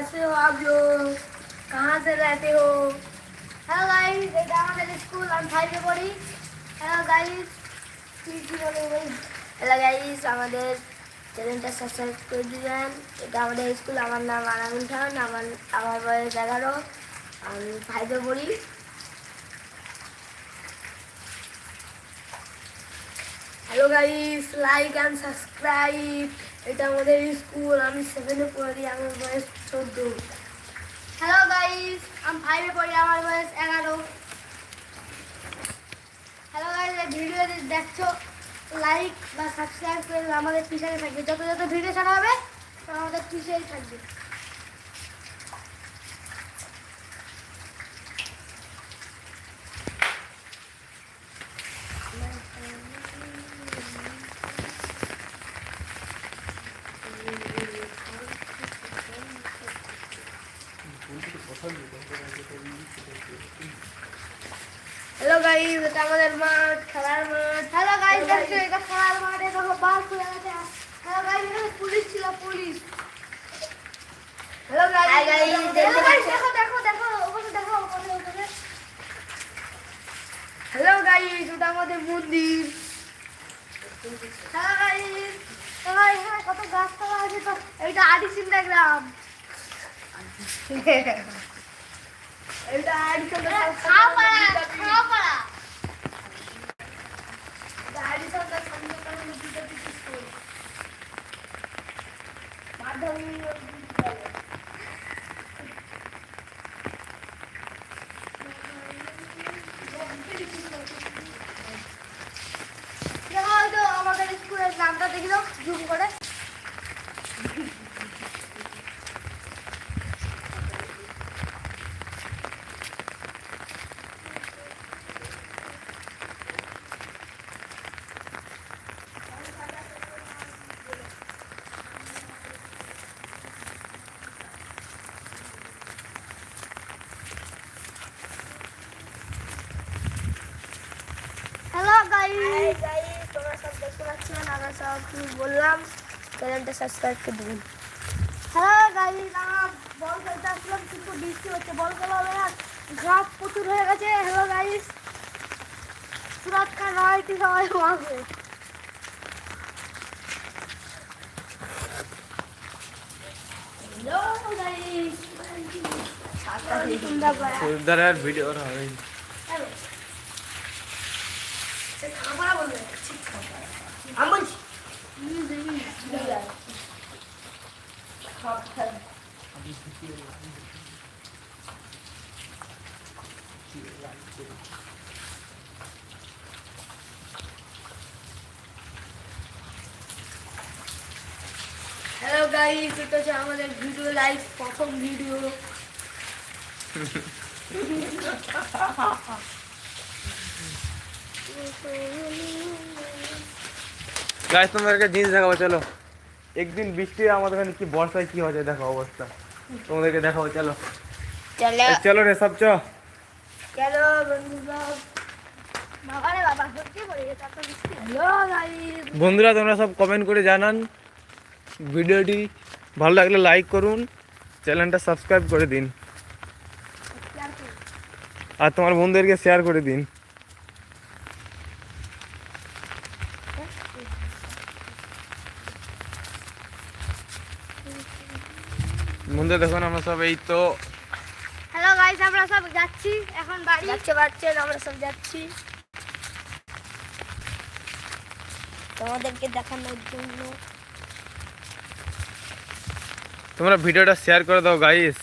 कैसे हो आप लोग कहाँ से रहते हो हेलो गाइस এটা আমাদের স্কুল আমি ফাইভে পড়ি হ্যালো গাইস কি কি বলে ভাই হ্যালো গাইস আমাদের চ্যানেলটা সাবস্ক্রাইব করে দিবেন এটা আমাদের স্কুল আমার নাম আনামুল খান আমার আমার বয়স এগারো আমি ফাইভে পড়ি hello guys like and subscribe এটা আমাদের স্কুল, আমি সেভেনে পড়ি, আমার বয়স চোদ্দ। হ্যালো গাইস আমি ফাইভে পড়ি, আমার বয়স এগারো। হ্যালো গাইস ভিডিও দেখছ লাইক বা সাবস্ক্রাইব করে আমাদের পিছনে থাকবে। যত যত ভিডিও ছাড়া হবে, আমাদের পিছনেই থাকবে। হ্যালো গাইস এটা আমাদের মাঠ খেলার মাঠ। হ্যালো গাইস দেখছ এটা খেলার মাঠ এটা বাস হয়ে গেছে। হ্যালো গাইস এখানে পুলিশ ছিল পুলিশ। Hello guys? দেখো দেখো দেখো ওখানে দেখো ওখানে ওখানে। হ্যালো গাইস ওটা আমাদের মন্দির। হ্যালো গাইস তোমার এখানে কত গাছপালা আছে তো এইটা আদিসিন্দা গ্রাম। খাওয়াপাড়া আদিসিন্দা সন্ধ্যা বিদ্যাপীঠ স্কুল মাধ্যমিক বিদ্যালয় দেখো হয়তো আমাদের স্কুলের নামটা দেখল জুম করে হ্যালো গাইস গাইস তোমরা সব দেখতে পাচ্ছেন আমরা সব বললাম? চ্যানেলটা সাবস্ক্রাইব করে দিবেন। হ্যালো গাইস আমরা বল খেলতে আসলাম কিন্তু বৃষ্টি হচ্ছে বল খেলা হবে না। ঘাস প্রচুর হয়ে গেছে হ্যালো গাইস সুরাত খান রয়টি সবাই মারবে আর ভিডিও হবে হ্যালো গাইস এটা হচ্ছে আমাদের ভিডিও লাইভ প্রথম ভিডিও গাছ তোমাদেরকে জিনিস দেখাবো চলো। একদিন বৃষ্টি আমাদের এখানে কি বর্ষায় কি হচ্ছে দেখো অবস্থা। তোমাদেরকে দেখাবো চলো। চলো। রে সব চলো বন্ধুরা তোমরা সব কমেন্ট করে জানান। ভিডিওটি ভালো লাগলে লাইক করুন। চ্যানেলটা সাবস্ক্রাইব করে দিন। আর তোমার বন্ধুদেরকে শেয়ার করে দিন। বন্ধু দেখুন আমরা সব এই তো হ্যালো গাইস আমরা সব যাচ্ছি। এখন বাড়ি যাচ্ছে বাচ্চেন আমরা সব যাচ্ছি। তোমাদেরকে দেখানোর জন্য। তোমরা ভিডিওটা শেয়ার করে দাও গাইস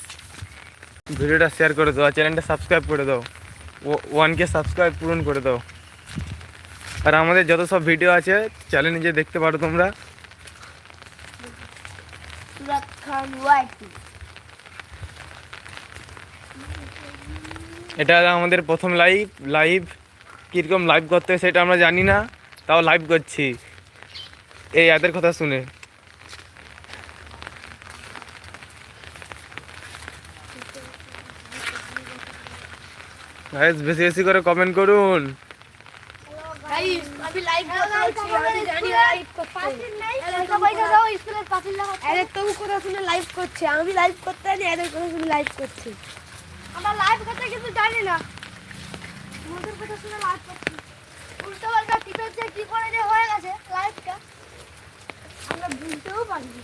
ভিডিওটা শেয়ার করে দাও আর চ্যানেলটা সাবস্ক্রাইব করে দাও। ওয়ানকে সাবস্ক্রাইব পূরণ করে দাও। আর আমাদের যত সব ভিডিও আছে চ্যানেলে নিজে দেখতে পারো তোমরা সুরাত খান ওয়াইটি এটা আমাদের প্রথম লাইভ লাইভ কীরকম লাইভ করতে হয় সেটা আমরা জানি না, তাও লাইভ করছি। এই এদের কথা শুনে। বেশি বেশি করে কমেন্ট করুন। লাইভ আমি জানি লাইভ করতে সবাই পয়সা স্কুলের পাশে লাগাতে আরে তবু কথা শুনে লাইভ করছে আমি লাইভ করতে জানি এদের কথা শুনে লাইভ করছে। আমরা লাইভ করতে কিন্তু জানি না। মোদের কথা শুনে লাইভ করছি। উল্টো পাল্টা টিপেছে কি করে যে হয়ে গেছে লাইভটা আমরা বুঝতেও পারিনি।